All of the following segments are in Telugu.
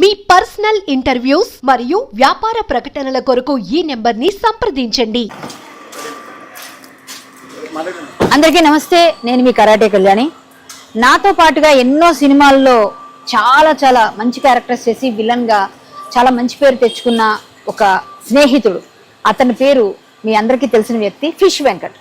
మీ పర్సనల్ ఇంటర్వ్యూస్ మరియు వ్యాపార ప్రకటనల కొరకు ఈ నెంబర్ని సంప్రదించండి. అందరికీ నమస్తే నేను మీ కరాటే కళ్యాణి. నాతో పాటుగా ఎన్నో సినిమాల్లో చాలా చాలా మంచి క్యారెక్టర్స్ చేసి విలన్గా చాలా మంచి పేరు తెచ్చుకున్న ఒక స్నేహితుడు. అతని పేరు మీ అందరికీ తెలిసిన వ్యక్తి ఫిష్ వెంకట్.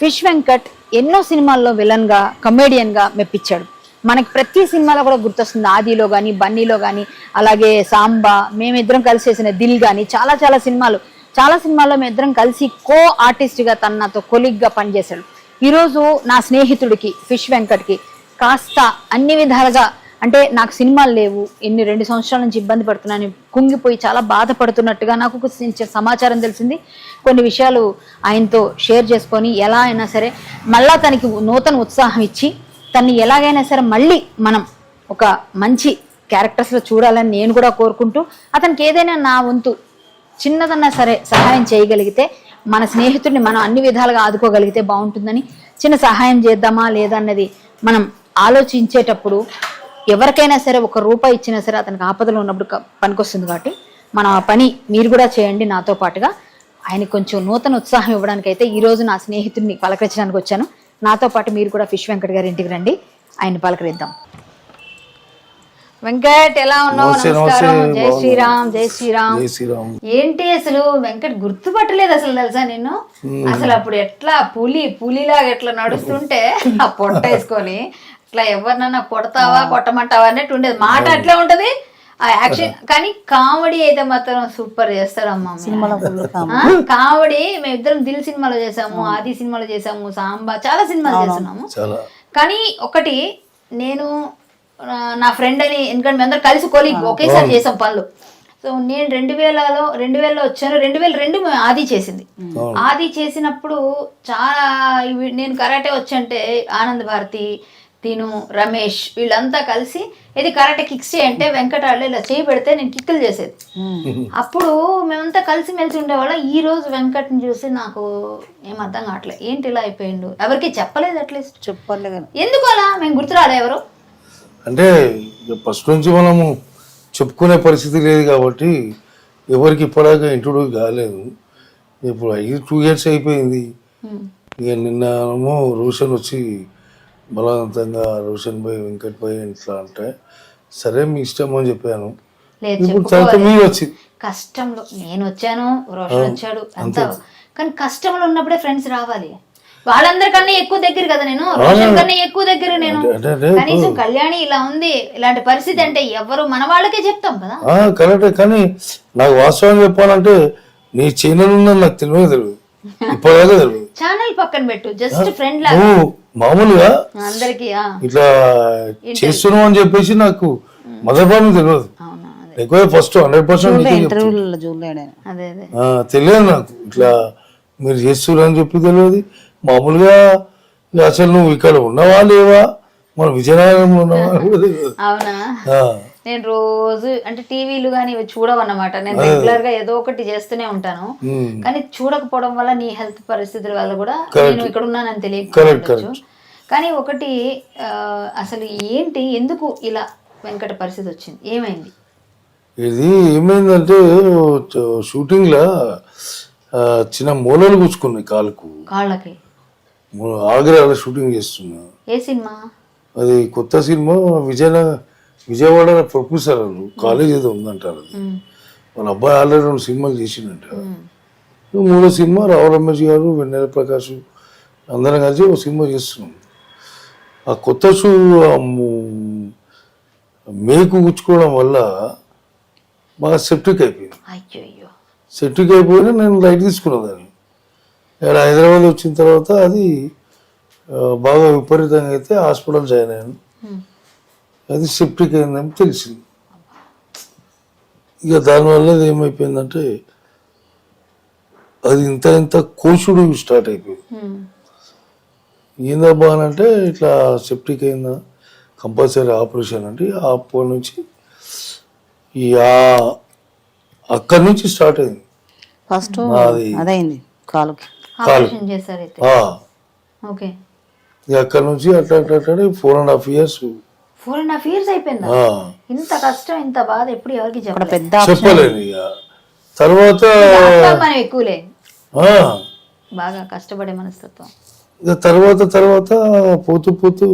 ఫిష్ వెంకట్ ఎన్నో సినిమాల్లో విలన్గా కమేడియన్గా మెప్పించాడు. మనకి ప్రతి సినిమాలో కూడా గుర్తొస్తుంది. ఆదిలో కానీ బన్నీలో కానీ అలాగే సాంబా మేమిద్దరం కలిసి చేసిన దిల్ కానీ చాలా చాలా సినిమాలు. చాలా సినిమాల్లో మేమిద్దరం కలిసి కో ఆర్టిస్ట్గా గా తన నాతో కొలిగ్ పనిచేశాడు. ఈరోజు నా స్నేహితుడికి ఫిష్ వెంకట్కి కాస్త అన్ని విధాలుగా అంటే నాకు సినిమాలు లేవు. ఎన్ని రెండు సంవత్సరాల నుంచి ఇబ్బంది పడుతున్నాను కుంగిపోయి చాలా బాధపడుతున్నట్టుగా నాకు ఒక సమాచారం తెలిసింది. కొన్ని విషయాలు ఆయనతో షేర్ చేసుకొని ఎలా అయినా సరే మళ్ళా తనకి నూతన ఉత్సాహం ఇచ్చి తన్ని ఎలాగైనా సరే మళ్ళీ మనం ఒక మంచి క్యారెక్టర్స్లో చూడాలని నేను కూడా కోరుకుంటూ అతనికి ఏదైనా నా వంతు చిన్నదన్నా సరే సహాయం చేయగలిగితే మన స్నేహితుడిని మనం అన్ని విధాలుగా ఆదుకోగలిగితే బాగుంటుందని చిన్న సహాయం చేద్దామా లేదా అన్నది మనం ఆలోచించేటప్పుడు ఎవరికైనా సరే ఒక రూపాయి ఇచ్చినా సరే అతనికి ఆపదలో ఉన్నప్పుడు పనికొస్తుంది కాబట్టి మనం ఆ పని మీరు కూడా చేయండి నాతో పాటుగా. ఆయన కొంచెం నూతన ఉత్సాహం ఇవ్వడానికి అయితే నా స్నేహితుడిని పలకరించడానికి వచ్చాను. నాతో పాటు మీరు కూడా ఫిష్ వెంకట్ గారి ఇంటికి రండి. ఆయన పలకరిద్దాం. వెంకట్ ఎలా ఉన్నావు? నమస్కారం. జై శ్రీరామ్ జై శ్రీరామ్. ఏంటి అసలు? వెంకట్ గుర్తుపట్టలేదు అసలు తెలుసా నిన్ను? అసలు అప్పుడు ఎట్లా పులి పులిలాగా ఎట్లా నడుస్తుంటే ఆ పొట్ట వేసుకొని ఇట్లా ఎవరినన్నా కొడతావా కొట్టమంటావా అన్నట్టు ఉండేది. మాట అట్లే ఉంటది? యాక్షన్ కానీ కామెడీ అయితే మాత్రం సూపర్ చేస్తారమ్మా కామెడీ. మేమిద్దరం దిల్ సినిమాలో చేసాము ఆది సినిమాలో చేసాము సాంబా చాలా సినిమాలు చేస్తున్నాము. చాలా. కానీ ఒకటి నేను నా ఫ్రెండ్ అని ఎందుకంటే మేమందరం కలిసి కొలిగ్ ఒకేసారి చేసాం పనులు. సో నేను రెండు వేలలో రెండు వేలలో వచ్చాను. రెండు వేల రెండు మేము ఆది చేసింది. ఆది చేసినప్పుడు చాలా ఇవి నేను కరాటే వచ్చంటే ఆనంద్ భారతి తిను రమేష్ వీళ్ళంతా కలిసి ఇది కరాటే కిక్స్ చేయంటే వెంకటాళ్ళు ఇలా చేయి పెడితే నేను కిక్కులు చేసేది. అప్పుడు మేమంతా కలిసి మెలిసి ఉండేవాళ్ళం. ఈ రోజు వెంకట్ని చూసి నాకు ఏం అర్థం కావట్లేదు ఏంటి ఇలా అయిపోయిండు? ఎవరికి చెప్పలేదు అట్లీస్ట్ చెప్పలేదు ఎందుకు అలా? మేము గుర్తురాలే ఎవరు? అంటే ఫస్ట్ నుంచి మనము చెప్పుకునే పరిస్థితి లేదు కాబట్టి ఎవరికి ఇప్పటిదాకా ఇంట్రొడ్యూస్ కాలేదు. ఇప్పుడు అయ్యి టూ ఇయర్స్ అయిపోయింది. ఇక నిన్నేమో రోషన్ వచ్చి బలవంతంగా రోషన్ భాయ్ వెంకట్ భాయ్ ఇట్లా అంటే సరే మీ ఇష్టం అని చెప్పాను. కష్టంలో నేను వచ్చాను రోషన్ వచ్చాడు అంతా. కానీ కష్టంలో ఉన్నప్పుడే ఫ్రెండ్స్ రావాలి. వాళ్ళందరికన్నా ఎక్కువ దగ్గర కదా నేను రోషన్ కన్నా ఎక్కువ దగ్గర నేను. కనీసం కళ్యాణి ఇలా ఉంది ఇలాంటి పరిస్థితి అంటే ఎవరు మన వాళ్ళకే చెప్తాం కదా. కరెక్టే. కానీ నాకు వాస్తవం చెప్పాలంటే నీ ఉందని నాకు తెలియదు. ఇప్పటిదాకా తెలియదు ఛానల్ పక్కన పెట్టు జస్ట్ ఫ్రెండ్ లా నువ్వు మామూలుగా అందరికి ఇట్లా చేస్తున్నావు అని చెప్పేసి నాకు మొదటి తెలియదు. అవునా అదే. ఎక్కువ ఫస్ట్ హండ్రెడ్ పర్సెంట్ తెలియదు నాకు. ఇట్లా మీరు చేస్తున్నారు అని చెప్పి తెలియదు. మామూలుగా అసలు నువ్వు ఇక్కడ ఉన్నవా లేవా? మన విజయనగరంలో ఉన్నవా? నేను రోజు అంటే టీవీలు కానీ ఇవి చూడవన్నమాట. నేను రెగ్యులర్గా ఏదో ఒకటి చేస్తూనే ఉంటాను. కానీ చూడకపోవడం వల్ల నీ హెల్త్ పరిస్థితుల వల్ల కూడా. నేను ఇక్కడ ఉన్నానని తెలియకపోవచ్చు కానీ ఒకటి అసలు ఏంటి ఎందుకు ఇలా వెంకట పరిస్థితి వచ్చింది? ఏమైంది? ఇది ఏమైందంటే షూటింగ్ లా చిన్న మూలలు కూర్చుకున్నాయి కాళ్ళకి. మూ- ఆగ్రాలో షూటింగ్ చేస్తున్నా. ఏ సినిమా? అది కొత్త సినిమా విజయనగర విజయవాడ ప్రొఫెసర్ వాళ్ళు కాలేజ్ ఏదో ఉందంటారు అది. వాళ్ళ అబ్బాయి ఆల్రెడీ రెండు సినిమాలు చేసిండంట. మూడో సినిమా రావు రమేష్ గారు వెన్నెల ప్రకాష్ అందరం కలిసి ఒక సినిమా చేస్తున్నాం. ఆ కొత్త షూ మేకు గుచ్చుకోవడం వల్ల బాగా సెప్టిక్ అయిపోయింది. సెప్టిక్ అయిపోయినా నేను లైట్ తీసుకున్నా దాన్ని. ఇక్కడ హైదరాబాద్ వచ్చిన తర్వాత అది బాగా విపరీతంగా అయితే హాస్పిటల్ జాయిన్ అయ్యాను. అది సెప్టిక్ అయిందని తెలిసింది. ఇక దానివల్ల అది ఏమైపోయిందంటే అది ఇంత ఇంత కోసుడు స్టార్ట్ అయిపోయింది ఏందబ్బా అని అంటే ఇట్లా సెప్టిక్ అయిందా కంపల్సరీ ఆపరేషన్ అంటే అప్పటి నుంచి ఈ ఆ- అక్కడి నుంచి స్టార్ట్ అయింది. ఫస్ట్ నాది. అదైంది కాలుకి. ఆపరేషన్ చేశారైతే. ఆ, ఓకే. ఇక అక్కడి నుంచి అట్లా అట్లా అట్లా four and half years four and half years అయిపోయిందా? ఇంత కష్టం ఇంత బాధ ఎప్పుడు ఎవరికి చెప్పలేదు తర్వాత మనం ఎక్కువలే. ఆ, బాగా కష్టపడే మనస్తత్వం. తర్వాత తర్వాత పోతూ పోతూ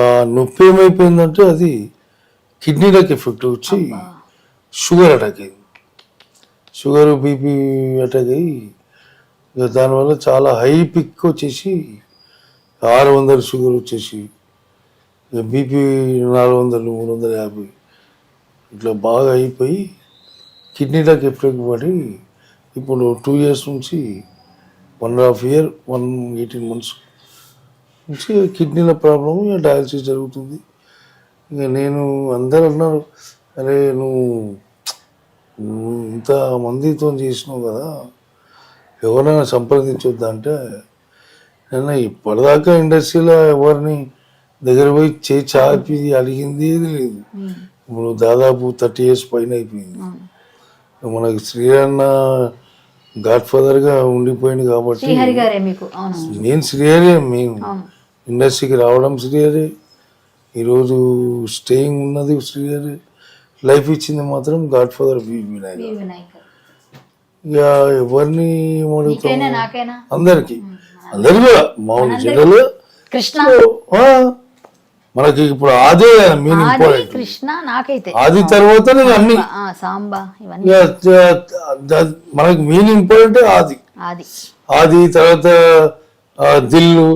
ఆ నొప్పి ఏమైపోయిందంటే అది కిడ్నీలకు ఎఫెక్ట్ వచ్చి షుగర్ అటాక్ అయింది. షుగర్ బీపీ అటాక్ అయ్యి ఇక దానివల్ల చాలా హై పిక్ వచ్చేసి ఆరు వందల షుగర్ వచ్చేసి బీపీ నాలుగు వందలు మూడు వందల యాభై ఇట్లా బాగా అయిపోయి కిడ్నీలకు ఎఫెక్ట్ పడి ఇప్పుడు టూ ఇయర్స్ నుంచి one and half year one eighteen months నుంచి కిడ్నీల ప్రాబ్లం ఇక డయాలసిస్ జరుగుతుంది. ఇక నేను అందరు అన్నారు అరే నువ్వు నువ్వు ఇంత మందితో చేసినావు కదా ఎవరైనా సంప్రదించొద్దా? అంటే నేను ఇప్పటిదాకా ఇండస్ట్రీలో ఎవరిని దగ్గర పోయి చేయి చాపి అడిగింది ఏది లేదు. ఇప్పుడు దాదాపు థర్టీ ఇయర్స్ పైన అయిపోయింది. మనకి శ్రీరన్న గాడ్ ఫాదర్గా ఉండిపోయింది కాబట్టి నేను శ్రీహరి మేము ఇండస్ట్రీకి రావడం శ్రీహరి. ఈరోజు స్టేయింగ్ ఉన్నది శ్రీహరి. లైఫ్ ఇచ్చింది మాత్రం గాడ్ ఫాదర్ వి. వినాయక్ ఇక ఎవరిని అడుగుతాం అందరికి. అందరికి కూడా. మామూలు జనరల్. కృష్ణ. మనకి ఇప్పుడు అదే ఆది ఇంపార్టెంట్ కృష్ణ నాకైతే. ఆది తర్వాత అన్ని సాంబా ఇవన్నీ. మనకి మెయిన్ ఇంపార్టెంట్ ఆది. ఆది. ఆది తర్వాత దిల్లు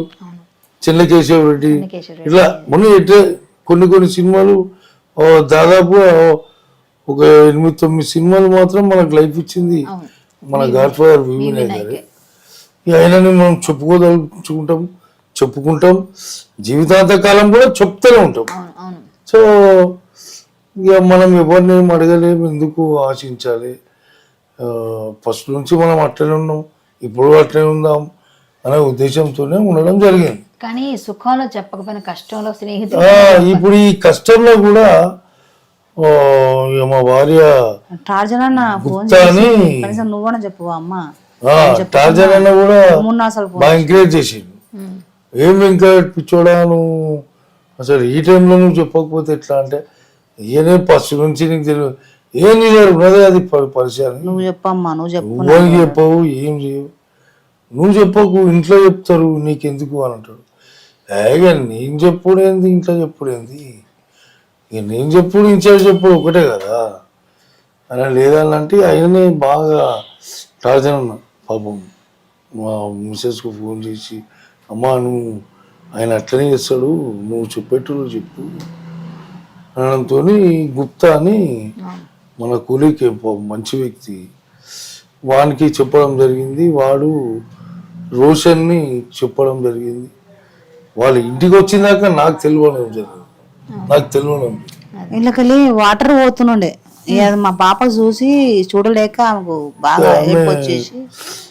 రెడ్డి కేశవ ఇట్లా మొన్న ఇట్లా కొన్ని కొన్ని సినిమాలు దాదాపు ఒక ఎనిమిది తొమ్మిది సినిమాలు మాత్రం మనకు లైఫ్ ఇచ్చింది. మన గాడ్ ఫాదర్ వివినాయ్ గారు. ఆయనని మనం చెప్పుకోదలుచుకుంటాం. చెప్పుకుంటాం. జీవితాంత కాలం కూడా చెప్తూనే ఉంటాం. సో ఇక మనం ఎవరిని అడగలేము ఎందుకు ఆశించాలి? ఫస్ట్ నుంచి మనం అట్లనే ఉన్నాం. ఇప్పుడు అట్లనే ఉందాం అనే ఉద్దేశంతోనే ఉండడం జరిగింది. కానీ సుఖంలో చెప్పకపోయిన కష్టంలో స్నేహితులు ఇప్పుడు ఈ కష్టంలో కూడా మా భార్య టార్జన్ నువ్వన చెప్పు అమ్మ. టార్జన్ అన్న కూడా ఎంకరేజ్ చేసిండు. ఏం ఎంకరేజ్ పిచ్చోడా నువ్వు అసలు ఈ టైంలో నువ్వు చెప్పకపోతే ఎట్లా? అంటే ఈయనే ఫస్ట్ నుంచి నీకు తెలియదు ఏం చేయరు ఉన్నదే అది పరిచయం. నువ్వు చెప్పమ్మా నువ్వు చెప్పు నువ్వు చెప్పవు ఏం చేయవు. నువ్వు చెప్పకు ఇంట్లో చెప్తారు నీకెందుకు అని అంటాడు. ఏగా నేను చెప్పుడు ఏంది ఇంట్లో చెప్పుడు ఏంది? ఇక నేను చెప్పుడు ఇన్ఛార్జ్ చెప్పుడు ఒకటే కదా. అలా లేదనంటే ఆయననే బాగా టార్చర్ ఉన్నా పాపం. మా మిస్సెస్కు ఫోన్ చేసి అమ్మా నువ్వు ఆయన అట్లనే చేస్తాడు నువ్వు చెప్పేట్టు చెప్పు అనడంతో గుప్తా అని మన కూలీకి మంచి వ్యక్తి. వానికి చెప్పడం జరిగింది వాడు రోషన్ని చెప్పడం జరిగింది. వాళ్ళ ఇంటికి వచ్చిందాక నాకు తెలియడం జరిగింది. నాకు తెలియడం వీళ్ళకెళ్ళి వాటర్ పోతుండే. మా పాప చూసి చూడలేక ఆమెకు బాగా వచ్చేసి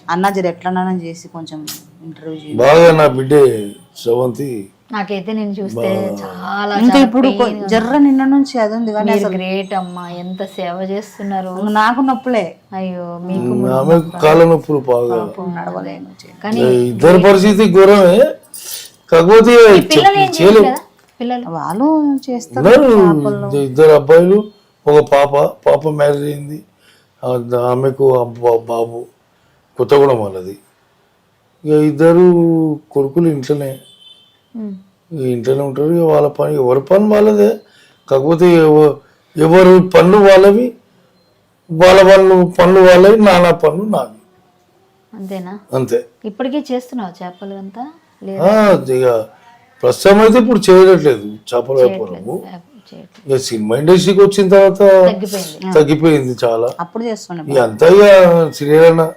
అన్న జర ఎట్లన్నా చేసి కొంచెం ఇంటర్వ్యూ బాగా నా బిడ్డే శ్రవంతి నాకైతే నేను చూస్తే చాలా ఇంకా ఇప్పుడు జర్ర నిన్న నుంచి అది ఉంది కానీ మీరు గ్రేట్ అమ్మా ఎంత సేవ చేస్తున్నారు. నాకు నొప్పులే. అయ్యో మీకు ఆమె కాళ్ళ నొప్పులు బాగా. నడవలేను కానీ ఇద్దరి పరిస్థితి ఘోరమే. కాకపోతే పిల్లలు ఏం చేయరు చేయలేం కదా? పిల్లలు. వాళ్ళు చేస్తారు ఇద్దరు అబ్బాయిలు ఒక పాప పాప మ్యారేజ్ అయింది. ఆమెకు అబ్బ- బాబు. కొత్తగూడెం వాళ్ళది. ఇక ఇద్దరు కొడుకులు ఇంట్లోనే. ఇంట్లోనే ఉంటారు. ఇక వాళ్ళ పని ఎవరి పని వాళ్ళదే. కాకపోతే ఎవ- ఎవరి పనులు వాళ్ళవి వాళ్ళ పనులు పనులు వాళ్ళవి నానా పనులు నావి. అంతేనా? అంతే. ఇప్పటికే చేస్తున్నావు చేపలు అంతా? ఇక ప్రస్తుతం అయితే ఇప్పుడు చేయట్లేదు. చేపల వ్యాపారము చేయట్లేదు. ఇక సినిమా ఇండస్ట్రీకి వచ్చిన తర్వాత తగ్గిపోయింది. చాలా. అప్పుడు ఇక అంతా ఇక శ్రీరణ